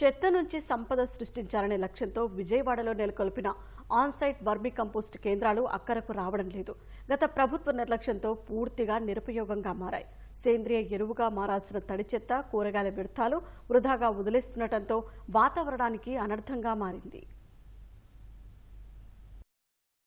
చెత్త నుంచి సంపద సృష్టించాలనే లక్ష్యంతో విజయవాడలో నెలకొల్పిన ఆన్సైట్ వర్మి కంపోస్ట్ కేంద్రాలు అక్కరకు రావడం లేదు. గత ప్రభుత్వ నిర్లక్ష్యంతో పూర్తిగా నిరుపయోగంగా మారాయి. సేంద్రియ ఎరువుగా మారాల్సిన తడి చెత్త కూరగాయల వ్యర్థాలు వృధాగా వదిలేస్తుండటంతో వాతావరణానికి అనర్థంగా మారింది.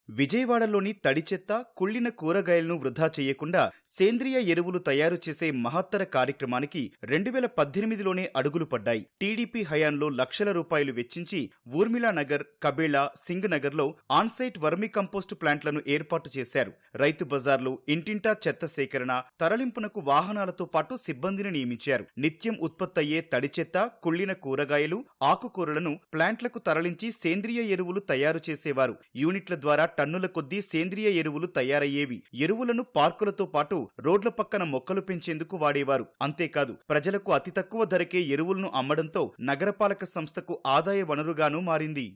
విజయవాడలోని తడి చెత్త కుళ్ళిన కూరగాయలను వృధా చేయకుండా సేంద్రియ ఎరువులు తయారు చేసే మహత్తర కార్యక్రమానికి రెండు వేల పద్దెనిమిదిలోనే అడుగులు పడ్డాయి. టీడీపీ హయాంలో లక్షల రూపాయలు వెచ్చించి ఊర్మిళా నగర్ కబేళా సింగ్ నగర్లో ఆన్సైట్ వర్మి కంపోస్టు ప్లాంట్లను ఏర్పాటు చేశారు. రైతు బజార్లు ఇంటింటా చెత్త సేకరణ తరలింపునకు వాహనాలతో పాటు సిబ్బందిని నియమించారు. నిత్యం ఉత్పత్తయ్యే తడిచెత్త కుళ్ళిన కూరగాయలు ఆకుకూరలను ప్లాంట్లకు తరలించి సేంద్రియ ఎరువులు తయారు చేసేవారు. యూనిట్ల ద్వారా టన్నుల కొద్దీ సేంద్రియ ఎరువులు తయారయ్యేవి. ఎరువులను పార్కులతో పాటు రోడ్ల పక్కన మొక్కలు పెంచేందుకు వాడేవారు. అంతేకాదు ప్రజలకు అతి తక్కువ ధరకే ఎరువులను అమ్మడంతో నగరపాలక సంస్థకు ఆదాయ వనరుగానూ మారింది.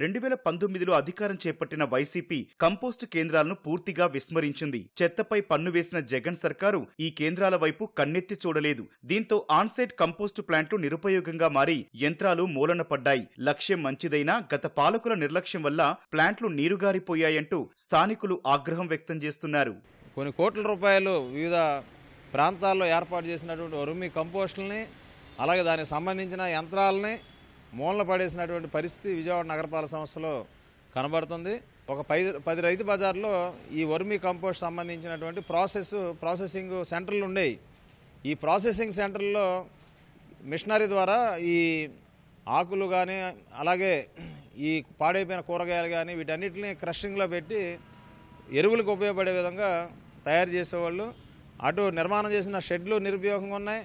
రెండు వేల పంతొమ్మిదిలో అధికారం చేపట్టిన వైసీపీ కంపోస్టు కేంద్రాలను పూర్తిగా విస్మరించింది. చెత్తపై పన్ను వేసిన జగన్ సర్కారు ఈ కేంద్రాల వైపు కన్నెత్తి చూడలేదు. దీంతో ఆన్సైట్ కంపోస్టు ప్లాంట్లు నిరుపయోగంగా మారి యంత్రాలు మూలన పడ్డాయి. లక్ష్యం మంచిదైనా గత పాలకుల నిర్లక్ష్యం వల్ల ప్లాంట్లు నీరుగారిపోయాయంటూ స్థానికులు ఆగ్రహం వ్యక్తం చేస్తున్నారు. కొన్ని కోట్ల రూపాయలు వివిధ ప్రాంతాల్లో ఏర్పాటు చేసినటువంటి వరుమి కంపోస్టుల్ని అలాగే దానికి సంబంధించిన యంత్రాలని మూలన పడేసినటువంటి పరిస్థితి విజయవాడ నగరపాలక సంస్థలో కనబడుతుంది. ఒక పై పది రైతు బజార్లో ఈ వర్మీ కంపోస్ట్ సంబంధించినటువంటి ప్రాసెస్ ప్రాసెసింగ్ సెంటర్లు ఉండేవి ఈ ప్రాసెసింగ్ సెంటర్లో మిషనరీ ద్వారా ఈ ఆకులు కానీ అలాగే ఈ పాడైపోయిన కూరగాయలు కానీ వీటన్నిటిని క్రషింగ్లో పెట్టి ఎరువులకు ఉపయోగపడే విధంగా తయారు చేసేవాళ్ళు. అటు నిర్మాణం చేసిన షెడ్లు నిరుపయోగంగా ఉన్నాయి.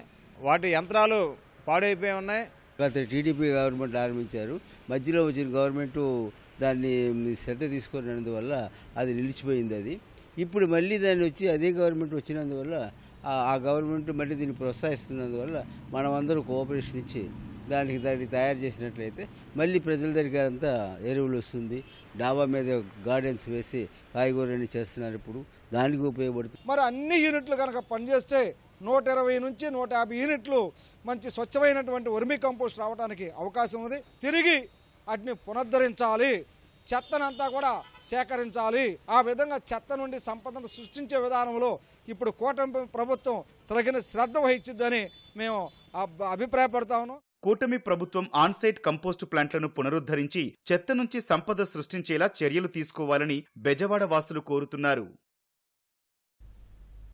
వాటి యంత్రాలు పాడైపోయి ఉన్నాయి. గత టీడీపీ గవర్నమెంట్ ఆరంభించారు. మధ్యలో వచ్చిన గవర్నమెంట్ దాన్ని శ్రద్ధ తీసుకున్నందువల్ల అది నిలిచిపోయింది అది. ఇప్పుడు మళ్ళీ దాన్ని వచ్చి అదే గవర్నమెంట్ వచ్చినందువల్ల ఆ- ఆ గవర్నమెంట్ మళ్ళీ దీన్ని ప్రోత్సహిస్తున్నందువల్ల మనం కోఆపరేషన్ ఇచ్చి దానికి దాన్ని తయారు చేసినట్లయితే మళ్ళీ ప్రజల దగ్గరికి అంతా ఎరువులు వస్తుంది. డాబా మీద గార్డెన్స్ వేసి కాయగూరని చేస్తున్నారు ఇప్పుడు. దానికి ఉపయోగపడుతుంది. మరి అన్ని యూనిట్లు కనుక పనిచేస్తే నూట ఇరవై నుంచి నూట యాభై యూనిట్లు మంచి స్వచ్ఛమైనటువంటి వర్మీ కంపోస్ట్ రావడానికి అవకాశం ఉంది. తిరిగి వాటిని పునరుద్ధరించాలి. చెత్తనంతా కూడా సేకరించాలి. ఆ విధంగా చెత్త నుండి సంపదను సృష్టించే విధానంలో ఇప్పుడు కూటమి ప్రభుత్వం తగిన శ్రద్ధ వహించిద్దని మేము అబ్- అభిప్రాయపడతా ఉన్నాం. కూటమి ప్రభుత్వం ఆన్సైట్ కంపోస్టు ప్లాంట్లను పునరుద్ధరించి చెత్త నుంచి సంపద సృష్టించేలా చర్యలు తీసుకోవాలని బెజవాడ వాసులు కోరుతున్నారు.